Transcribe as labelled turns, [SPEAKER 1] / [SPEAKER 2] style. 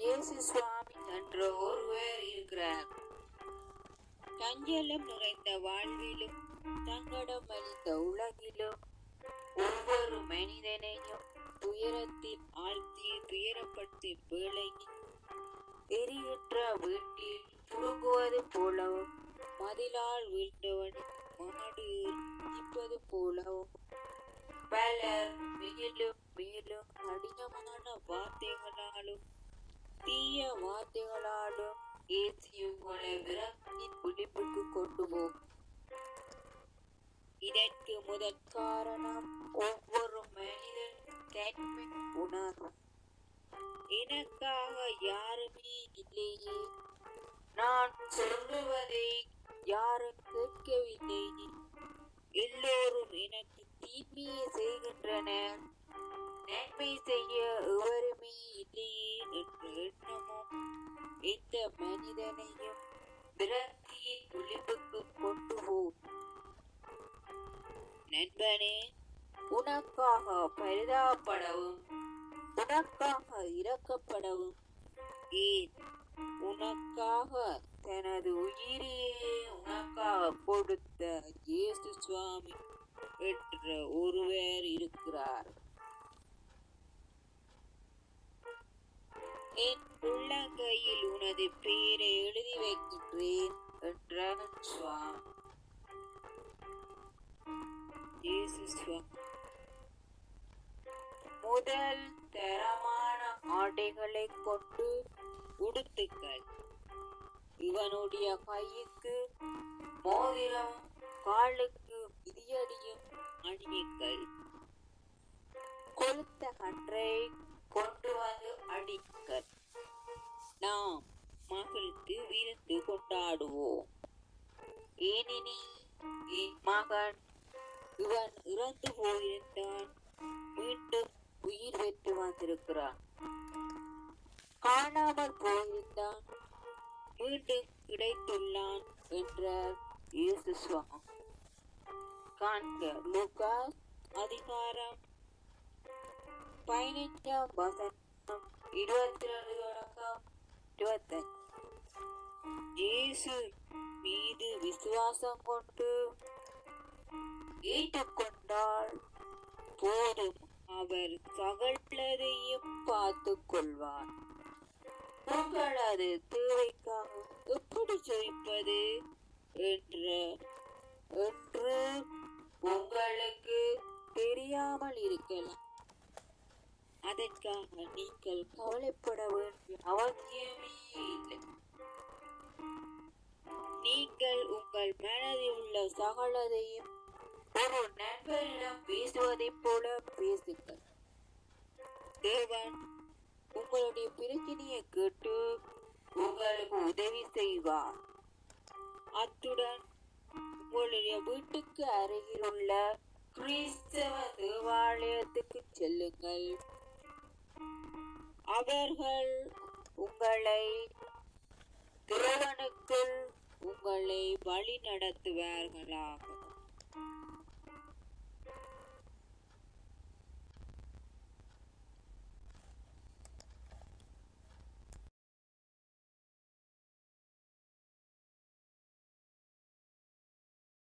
[SPEAKER 1] இயேசு சுவாமி என்று ஒருவர் இருக்கிறார். தஞ்சலம் நிறைந்த வாழ்விலும் தங்கடம் அளித்த உலகிலும் ஒவ்வொரு மனிதனையும் துயரத்தில் ஆழ்த்தி துயரப்படுத்தும் வேளையில் எரியுற்ற வீட்டில் புழுங்குவது போலவும் மதிலால் வீழ்ந்தவன் மாடு இப்பது போலவும் பலர் மேலும் மேலும் கடினமான வார்த்தைகளாலும் தீய வார்த்தைகளாலும் ஏசி உங்களை விரக்தியின் விளிம்புக்கு கொண்டு போகும் இதற்கு முதற் காரணம் ஒவ்வொரு மனிதன் தன்மை எனக்காக யாருமே இல்லையே. நான் சொல்லுவதை யாரும் கேட்கவில்லை. எல்லோரும் எனக்கு தீமையை செய்கின்றனர். நன்மை செய்ய எவருமே இல்லையே என்ற எண்ணமும் எந்த மனிதனையும் விரக்தியின் விளிம்புக்கு கொண்டு போகும் நண்பனே உனக்காக பரிதாபப்படவும் உனக்காக இறக்கப்படவும் ஏன் உனக்காக தனது உயிரையே உனக்காக கொடுத்த இயேசு சுவாமி என்ற ஒருவர் இருக்கிறார். என் உள்ளங்கையில் உனது பெயரை எழுதி வைக்கின்றேன் என்றான் சுவாமி. முதல் தரமான ஆடைகளை கொண்டு உடுத்துக்கள் இவனுடைய கைக்கு மோதிரம் காலுக்கு மிதியடியும் அணியுங்கள் மகிழ்ந்து கொண்டாடுவோம். ஏனெனில் என் மகன் இவன் இறந்து போயிருந்தான். மீண்டும் உயிர் பெற்று வந்திருக்கிறான். காணாமல் போயிருந்தான். மீண்டும் கிடைத்துள்ளான் என்றார் இயேசு சுவாமி காண்க லூகாஸ் அதிகாரம் பதினைஞ்சாம் வசனம் இருபத்தி ரெண்டு தொடக்கம் இருபத்தஞ்சு இயேசு மீது விசுவாசம் கொண்டு ஏற்றுக்கொண்டால் போதும். அவர் சகலரையும் பார்த்து கொள்வார். உங்களது தேவைக்காக எப்படி ஜெயிப்பது என்று என்று உங்களுக்கு தெரியாமல் இருக்கலாம். அதற்காக நீங்கள் கவலைப்பட வேண்டிய அவசியமே நீங்கள் உங்கள் மனதில் உள்ள சகலதையும் ஒரு நண்பரிடம் பேசுவதைப் போல பேசுங்கள். தேவன் உங்களுடைய பிரச்சனையை கேட்டு உங்களுக்கு உதவி செய்வார். அத்துடன் உங்களுடைய வீட்டுக்கு அருகில் உள்ள கிறிஸ்தவ தேவாலயத்துக்கு செல்லுங்கள். அவர்கள் உங்களை தேவனுக்குள் உங்களை வழி நடத்துவார்களாக